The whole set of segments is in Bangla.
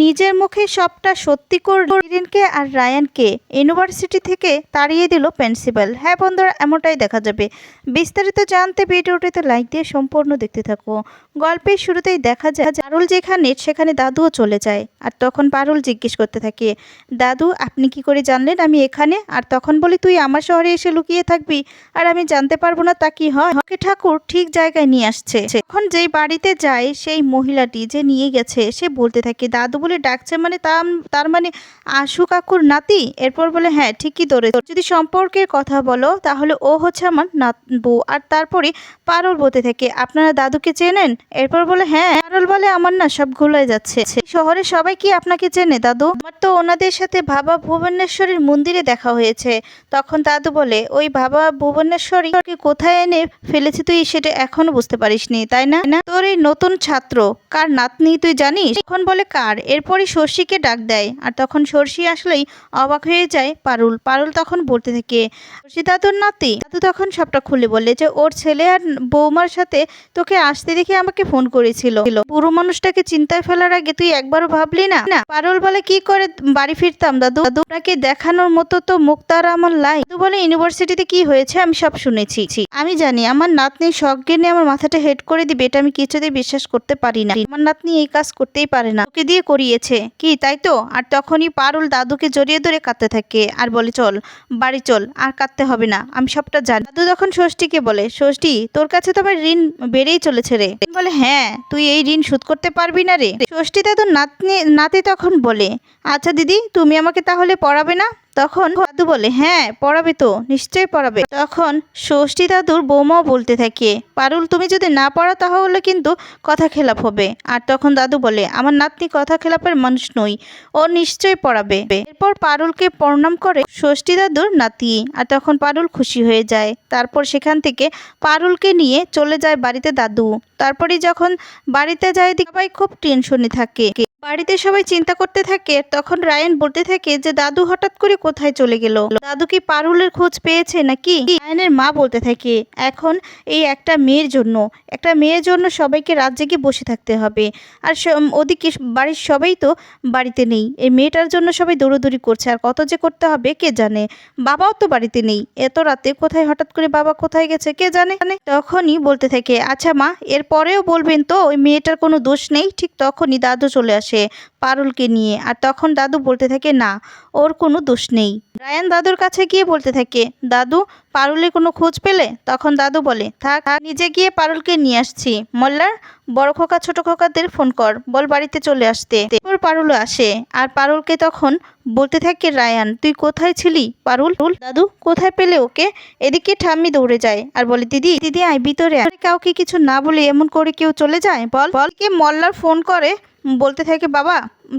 নিজের মুখে সবটা সত্যি করে শিরিনকে আর রায়ানকে। ইউনিভার্সিটি থেকে তাড়িয়ে দিল প্রিন্সিপাল। হ্যাঁ বন্ধুরা, এমনটাই দেখা যাবে। বিস্তারিত জানতে ভিডিওটিতে লাইক দিয়ে সম্পূর্ণ দেখতে থাকো। গল্পের শুরুতেই দেখা যায়, পারুল যেখানে সেখানে দাদুও চলে যায়। আর তখন পারুল জিজ্ঞেস করতে থাকে, দাদু, আপনি কি করে জানলেন আমি এখানে? আর তখন বলি, তুই আমার শহরে এসে লুকিয়ে থাকবি আর আমি জানতে পারব না তা কি হয়? ঠাকুর ঠিক জায়গায় নিয়ে আসছে। তখন যেই বাড়িতে যায়, সেই মহিলাটি যে নিয়ে গেছে, সে বলতে থাকে, দাদু বলে ডাকছে মানে তার মানে আশু কাকুর নাতি? এরপর বলে হ্যাঁ ঠিকই ধরে যদি সম্পর্কের কথা বলো, তাহলে ও হচ্ছে আমার নাত, বউ। আর তারপরে পারুল বলতে থাকে, আপনারা দাদুকে চেনেন? এরপর বলে হ্যাঁ। পারুল বলে, আমার না সব ভুলে যাচ্ছে। শহরে সবাই কি আপনাকে চেনে, দাদু? আমার তো ওনাদের সাথে বাবা ভুবনেশ্বরীর মন্দিরে দেখা হয়েছে। তখন দাদু বলে, ওই বাবা ভুবনেশ্বরী কোথায় এনে ফেলেছি তুই সেটা এখনও বুঝতে পারিসনি, তাই না? তোর এই নতুন ছাত্র, কার নাতনি তুই জানিস? এখন বলে, কার? এরপরই সর্ষিকে ডাক দেয়। আর তখন সর্ষি আসলেই অবাক হয়ে যায় পারুল। পারুল তখন বলতে থাকে শর্ষি দাদুর নাতি? দাদু তখন সবটা খুলে বললে যে, ওর ছেলে আর বৌমার সাথে তোকে আসতে দেখে আমাকে ফোন করেছিল। পুরো মানুষটাকে চিন্তায় ফেলার আগে তুই একবারও ভাবলি না? না, পারুল বলে, কি করে বাড়ি ফিরতাম দাদু? দাদু দেখানোর মতো তো মুক্তার আমার লাই দাদু বলে, ইউনিভার্সিটিতে কি হয়েছে আমি সব শুনেছি। আমি জানি, আমার নাতনি সজ্ঞে নিয়ে আমার মাথাটা হেড করে দিবে, এটা আমি কিছুতেই বিশ্বাস করতে পারি না। আমার নাতনি এই কাজ করতেই পারে না। ওকে দিয়ে করিয়েছে কি, তাই তো? আর তখনই পারুল দাদুকে জড়িয়ে ধরে কাঁদতে থাকে আর বলে, চল, বাড়ি চল, আর কাঁদতে হবে না, আমি সবটা জানি। দাদু তখন ষষ্ঠীকে বলে, ষষ্ঠী, তোর কাছে তো আমার ঋণ বেড়েই চলেছে রে। বলে হ্যাঁ তুই এই ঋণ শোধ করতে পারবি না রে। ষষ্ঠী দাদুর নাতনি, নাতি তখন বলে আচ্ছা দিদি, তুমি আমাকে তাহলে পড়াবে না? তখন দাদু বলে হ্যাঁ পড়াবে তো, নিশ্চয়ই পড়াবে। তখন ষষ্ঠী দাদুর বৌমাও বলতে থাকে, পারুল, তুমি যদি না পড়ো তাহলে কিন্তু কথা খেলাপ হবে। আর তখন দাদু বলে, আমার নাতনি কথা খেলাপের মানুষ নই, ও নিশ্চয়ই পড়াবে। এরপর পারুলকে প্রণাম করে ষষ্ঠী দাদুর নাতি, আর তখন পারুল খুশি হয়ে যায়। তারপর সেখান থেকে পারুলকে নিয়ে চলে যায় বাড়িতে দাদু। তারপরে যখন বাড়িতে যায়, সবাই খুব টেনশনে থাকে। বাড়িতে সবাই চিন্তা করতে থাকে, তখন রায়ন বলতে থাকে যে, দাদু হঠাৎ করে কোথায় চলে গেল? দাদু কি পারুলের খোঁজ পেয়েছে নাকি? রায়নের মা বলতে থাকে, এখন এই একটা মেয়ের জন্য, একটা মেয়ের জন্য সবাইকে রাত জেগে বসে থাকতে হবে। আর ওদিকে বাড়ির সবাই তো বাড়িতে নেই। এই মেয়েটার জন্য সবাই দৌড়োদৌড়ি করছে, আর কত যে করতে হবে কে জানে? বাবাও তো বাড়িতে নেই। এত রাতে কোথায়, হঠাৎ করে বাবা কোথায় গেছে কে জানে? তখনই বলতে থাকে আচ্ছা মা এর পরেও বলবেন তো, ওই মেয়েটার কোনো দোষ নেই? ঠিক তখনই দাদু চলে আসে। পারুলকে নিয়ে। আর তখন দাদু বলতে থাকে, না, ওর কোনো দোষ নেই। রায়ান দাদুর কাছে গিয়ে বলতে থাকে, দাদু, পারুলের কোনো খোঁজ পেলে? তখন দাদু বলে, থাক নিজে গিয়ে পারুলকে নিয়ে আসছি। মোল্লার বড় খোকা, ছোট খোকাদের ফোন কর, বল বাড়িতে চলে আসতে। এরপর পারুল আসে। আর পারুলকে তখন বলতে থাকে, রায়ান, তুই কোথায় ছিলি? পারুল দাদু, কোথায় পেলে ওকে? এদিকে ঠাম্মি দৌড়ে যায় আর বলে, দিদি দিদি, আয়, ভিতরে কাউকে কিছু না বলে এমন করে কেউ চলে যায়? বল বল। কে মল্লার ফোন করে বলতে থাকে বাবা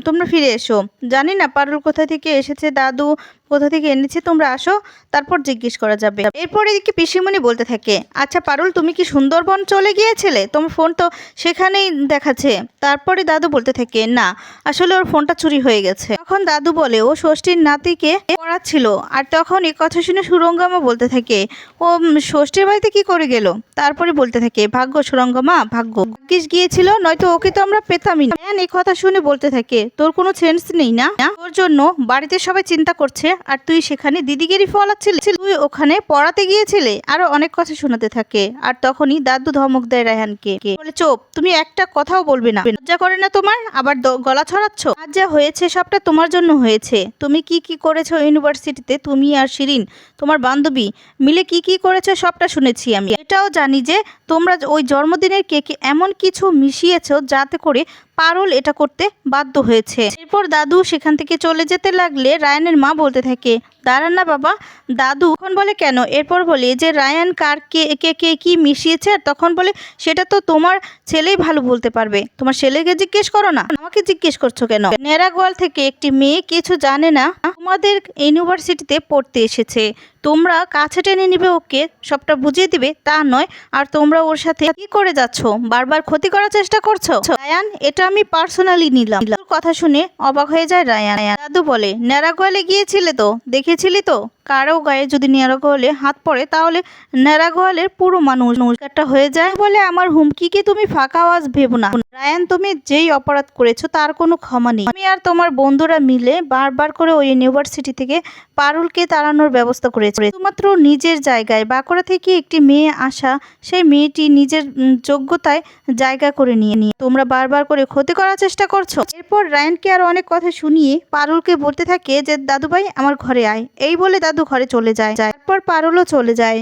তোমরা ফিরে এসো। জানি না পারুল কোথা থেকে এসেছে, দাদু কোথা থেকে এনেছে, তোমরা আসো, তারপর জিজ্ঞেস করা যাবে। এরপর এদিকে পিসিমণি বলতে থাকে আচ্ছা পারুল, তুমি কি সুন্দরবন চলে গিয়েছিলে? তোমার ফোন তো সেখানেই দেখাচ্ছে। তারপরে দাদু বলতে থাকে, না, আসলে ওর ফোনটা চুরি হয়ে গেছে। তখন দাদু বলে, ও ষষ্ঠীর নাতিকে পড়াচ্ছিল। আর তখন এ কথা শুনে সুরঙ্গমা বলতে থাকে, ও ষষ্ঠীর বাড়িতে কি করে গেল? তারপরে বলতে থাকে, ভাগ্য সুরঙ্গমা, ভাগ্য। ভাগ্যিস গিয়েছিল, নয়তো ওকে তো আমরা পেতামই না। এই কথা শুনে বলতে থাকে তোর কোনো সেন্স নেই না? তোর জন্য বাড়িতে সবাই চিন্তা করছে, আর তুই সেখানে দিদিগিরি ফলাচ্ছিলি। তুই ওখানে পড়াতে গিয়েছিলে, আরও অনেক কথা শোনাতে থাকে, আর তখনই দাদু ধমক দেয় রায়হানকে। বলে, চোপ, তুমি একটা কথাও বলবে না। লজ্জা করে না তোমার? আবার গলা ছড়াচ্ছ? আজ যা হয়েছে, সবটা তোমার জন্য হয়েছে। তুমি কি কি করেছ ইউনিভার্সিটিতে? তুমি আর শিরিন, তোমার বান্ধবী, মিলে কি কি করেছ সবটা শুনেছি আমি। এটাও জানি যে তোমরা ওই জন্মদিনের কেকে এমন কিছু মিশিয়েছো যাতে করে পারুল এটা করতে বাধ্য হয়েছে। এরপর দাদু সেখান থেকে চলে যেতে লাগলে রায়ানের মা বলতে থাকে দাঁড়ান না বাবা। দাদু তখন বলে, কেন? এরপর বলে যে রায়ান কার কে কে কে কি মিশিয়েছে? আর তখন বলে, সেটা তো তোমার ছেলেই ভালো বলতে পারবে। তোমার ছেলেকে জিজ্ঞেস করো না। আমাকে জিজ্ঞেস করছ কেন? নেরাগোয়াল থেকে একটি মেয়ে কিছু জানে না, তোমাদের ইউনিভার্সিটিতে পড়তে এসেছে। তোমরা কাছে টেনে নিবে ওকে, সবটা বুঝিয়ে দিবে, তা নয়। আর তোমরা ওর সাথে কি করে যাচ্ছ? বারবার ক্ষতি করার চেষ্টা করছ? রায়ান, এটা আমি পার্সোনালি নিলাম। কথা শুনে অবাক হয়ে যায় রায়ান। দাদু বলে ন্যাড়াগোয়ালে গিয়েছিলে তো? দেখেছিলি তো? কারও গায়ে যদি ন্যাড়া গোয়ালে হাত পড়ে, তাহলে ন্যাড়া গোয়ালের পুরো মানুষ একটা হয়ে যায় বলে আমার হুমকিকে তুমি ফাঁকা আওয়াজ ভেবো না। রায়ান, তুমি যেই অপরাধ করেছ তার কোনো ক্ষমা নেই। আমি আর তোমার বন্ধুরা মিলে বারবার করে ওই ইউনিভার্সিটি থেকে পারুলকে তাড়ানোর ব্যবস্থা করেছে। শুধুমাত্র নিজের জায়গায় বাঁকুড়া থেকে একটি মেয়ে আসা, সেই মেয়েটি নিজের যোগ্যতায় জায়গা করে নিয়ে নিয়ে তোমরা বারবার করে ক্ষতি করার চেষ্টা করছ। এরপর রায়ানকে আর অনেক কথা শুনিয়ে পারুলকে বলতে থাকে যে, দাদুভাই, আমার ঘরে আয়। এই বলে দাদু ঘরে চলে যায়। তারপর পারুলও চলে যায়।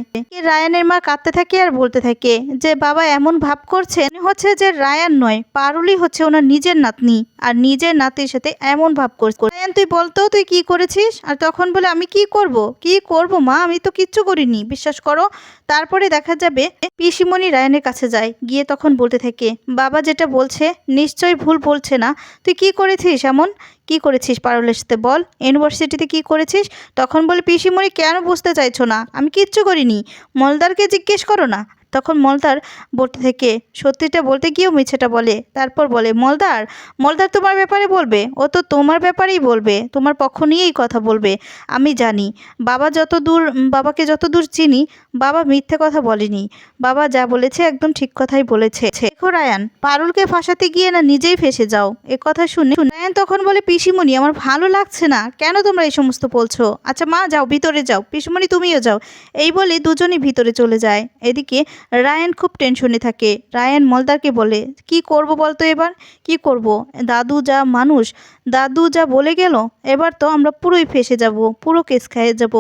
রায়ানের মা কাঁদতে থাকে আর বলতে থাকে, যে বাবা এমন ভাব করছে হচ্ছে যে রায়ান নয়, পারুলই হচ্ছে ওনার নিজের নাতনি, আর নিজের নাতির সাথে এমন ভাব করছে। তুই বলতো তুই কি করেছিস? আর তখন বলে, আমি কি করব? কি করব মা? আমি তো কিচ্ছু করিনি। বিশ্বাস করো তারপরে দেখা যাবে পিসিমণি রায়নের কাছে যায়, গিয়ে তখন বলতে থাকে, বাবা যেটা বলছে নিশ্চয়ই ভুল বলছে না। তুই কি করেছিস এমন? কি করেছিস পারুলের সাথে বল? ইউনিভার্সিটিতে কি করেছিস? তখন বলে, পিসিমণি কেন বুঝতে চাইছো না? আমি কিচ্ছু করিনি। মলদারকে জিজ্ঞেস করো না। তখন মলদার বলতে থেকে, সত্যিটা বলতে গিয়েও মিছেটা বলে। তারপর বলে, মলদার মলদার তোমার ব্যাপারে বলবে? ও তো তোমার ব্যাপারেই বলবে। তোমার পক্ষ নিয়েই কথা বলবে। আমি জানি। বাবা যত দূর বাবাকে যত দূর চিনি, বাবা মিথ্যে কথা বলেনি। বাবা যা বলেছে একদম ঠিক কথাই বলেছে। দেখো রায়ান, পারুলকে ফাঁসাতে গিয়ে না নিজেই ফেসে যাও। এ কথা শুনে রায়ান তখন বলে, পিসিমণি, আমার ভালো লাগছে না। কেন তোমরা এই সমস্ত বলছো? আচ্ছা মা, যাও, ভিতরে যাও। পিসিমণি, তুমিও যাও। এই বলে দুজনই ভিতরে চলে যায়। এদিকে রায়ান খুব টেনশনে থাকে। রায়ান মলদারকে বলে, কি করব বলতো এবার? কি করব? দাদু যা মানুষ দাদু যা বলে গেল, এবার তো আমরা পুরোই ফেসে যাব, পুরো কেস খেয়ে যাব।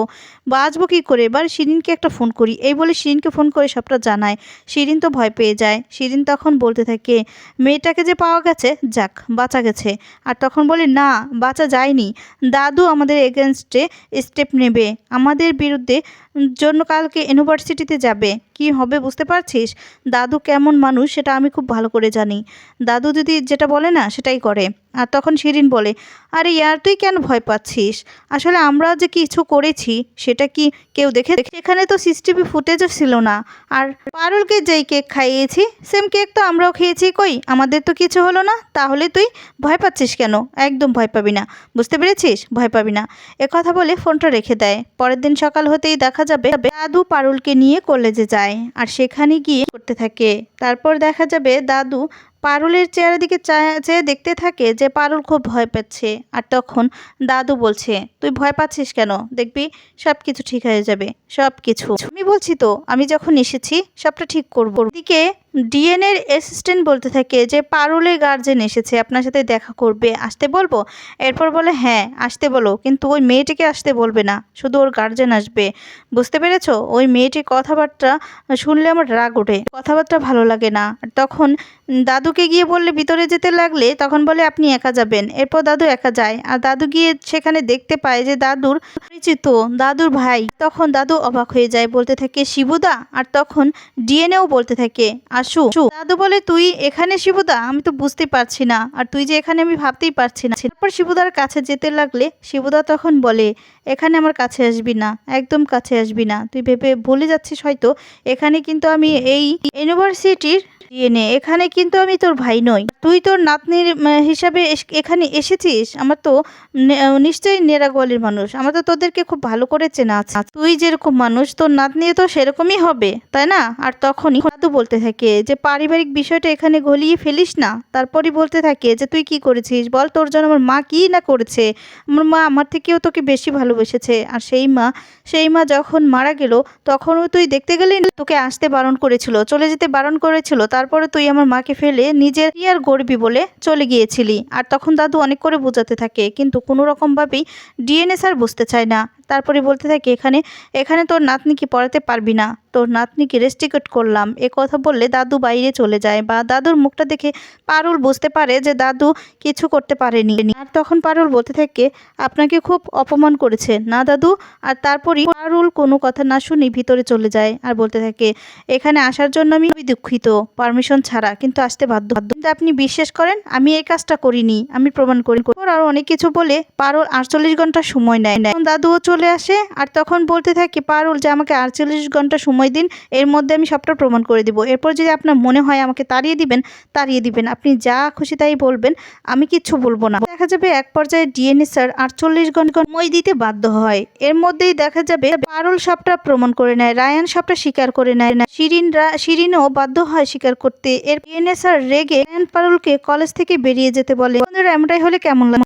বাঁচবো কী করে? এবার শিরিনকে একটা ফোন করি। এই বলে শিরিনকে ফোন করে সবটা জানায়। শিরিন তো ভয় পেয়ে যায়। শিরিন তখন বলতে থাকে, মেয়েটাকে যে পাওয়া গেছে, যাক, বাঁচা গেছে। আর তখন বলে, না, বাঁচা যায়নি। দাদু আমাদের এগেনস্টে স্টেপ নেবে। আমাদের বিরুদ্ধে জন্য কালকে ইউনিভার্সিটিতে যাবে। কি হবে বুঝতে পারছিস? দাদু কেমন মানুষ, সেটা আমি খুব ভালো করে জানি। দাদু যদি যেটা বলে না, সেটাই করে। আর তখন শিরিন বলে, আরে ইয়ার, তুই কেন ভয় পাচ্ছিস? আসলে আমরা যে কিছু করেছি, সেটা কি কেউ দেখে এখানে তো সিসিটিভি ফুটেজও ছিল না। আর পারুলকে যেই কেক খাইয়েছি, সেম কেক তো আমরাও খেয়েছি, কই? আমাদের তো কিছু হলো না, তাহলে তুই ভয় পাচ্ছিস কেন? একদম ভয় পাবি না। বুঝতে পেরেছিস? ভয় পাবি না। কথা বলে ফোনটা রেখে দেয়। পরের দিন সকাল হতেই দেখা যাবে দাদু পারুলকে নিয়ে কলেজে যায়, আর সেখানে গিয়ে করতে থাকে। তারপর দেখা যাবে দাদু পারুলের চেয়ারের দিকে চেয়ে দেখতে থাকে যে পারুল খুব ভয় পাচ্ছে। আর তখন দাদু বলছে, তুই ভয় পাচ্ছিস কেন? দেখবি সব কিছু ঠিক হয়ে যাবে সব কিছু আমি বলছি তো, আমি যখন এসেছি, সবটা ঠিক করব। দিকে ডিএনএর অ্যাসিস্ট্যান্ট বলতে থাকে যে পারুলের গার্জেন এসেছে, আপনার সাথে দেখা করবে, আসতে বলব? এরপর বলে হ্যাঁ আসতে বলো, কিন্তু ওই মেয়েটিকে আসতে বলবে না, শুধু ওর গার্জেন আসবে। বুঝতে পেরেছ? ওই মেয়েটির কথাবার্তা শুনলে আমার রাগ ওঠে। কথাবার্তা ভালো লাগে না। আর তখন দাদুকে গিয়ে বললে, ভিতরে যেতে লাগলে? তখন বলে, আপনি একা যাবেন। এরপর দাদু একা যায়। আর দাদু গিয়ে সেখানে দেখতে পায় যে, দাদুর পরিচিত দাদুর ভাই। তখন দাদু অবাক হয়ে যায়, বলতে থাকে, শিবুদা? আর তখন ডিএনএও বলতে থাকে আসু। দাদু বলে, তুই এখানে শিবুদা? আমি তো বুঝতে পারছি না। আর তুই যে এখানে, আমি ভাবতেই পারছি না। তারপর শিবুদার কাছে যেতে লাগলে শিবুদা তখন বলে এখানে আমার কাছে আসবি না, একদম কাছে আসবি না। তুই ভেবে ভুলে যাচ্ছিস হয়তো, এখানে কিন্তু আমি এই ইউনিভার্সিটির ডিএনএ এখানে কিন্তু আমি তোর ভাই নই। তুই তোর নাতনির হিসাবে এখানে এসেছিস, আমার তো নিশ্চয়ই নেরাগোয়ালির মানুষ। আমার তো তোদেরকে খুব ভালো করে চেনা আছে। তুই যেরকম মানুষ, তোর নাতনিও তো সেরকমই হবে, তাই না? আর তখনই দাদু বলতে থাকে যে, পারিবারিক বিষয়টা এখানে গলিয়ে ফেলিস না। তারপরই বলতে থাকে যে, তুই কি করেছিস? বল তোর জন্য আমার মা কি না করেছে? আমার মা আমার থেকেও তোকে বেশি ভালোবেসেছে। আর সেই মা সেই মা যখন মারা গেল, তখনও তুই দেখতে গেলে তোকে আসতে বারণ করেছিল, চলে যেতে বারণ করেছিল, তারপরে তুই আমার মাকে ফেলে নিজের কি আর বলে চলে গিয়েছিলি। আর তখন দাদু অনেক করে বোঝাতে থাকে, কিন্তু কোনো রকমভাবেই ডিএনএ স্যার বুঝতে চায় না। তারপরে বলতে থাকে, এখানে এখানে তোর নাতনিকে পড়াতে পারবি না। তোর নাতনিকে রেস্ট্রিকেট করলাম। এ কথা বললে দাদু বাইরে চলে যায় বা দাদুর মুখটা দেখে পারুল বুঝতে পারে যে দাদু কিছু করতে পারেনি। আর তখন পারুল বলতে থাকে, আপনাকে খুব অপমান করেছে। না দাদু? আর তারপরই পারুল কোনো কথা না শুনি ভিতরে চলে যায় আর বলতে থাকে, এখানে আসার জন্য আমি খুবই দুঃখিত। পারমিশন ছাড়া। কিন্তু আসতে বাধ্য। কিন্তু আপনি বিশ্বাস করেন? আমি এই কাজটা করিনি। আমি প্রমাণ করি। আর অনেক কিছু বলে পারুল আটচল্লিশ ঘণ্টা সময় নেয়। দাদুও চলে চলে আসে আর তখন বলতে থাকে, পারুল, যে আমাকে আটচল্লিশ ঘণ্টা সময় দিন, এর মধ্যে আমি সবটা প্রমাণ করে দিব। এরপর যদি আপনার মনে হয় আমাকে তাড়িয়ে দিবেন তাড়িয়ে দিবেন। আপনি যা খুশি তাই বলবেন, আমি কিচ্ছু বলব না। দেখা যাবে এক পর্যায়ে ডিএনএ স্যার আটচল্লিশ ঘণ্টা সময় দিতে বাধ্য হয়। এর মধ্যেই দেখা যাবে, পারুল সবটা প্রমাণ করে নেয়, রায়ান সবটা স্বীকার করে নেয় না শিরিন শিরিনও বাধ্য হয় স্বীকার করতে। এর ডিএনএ স্যার রেগে রায়ান পারুলকে কলেজ থেকে বেরিয়ে যেতে বলে এমনটাই হলে কেমন লাগে?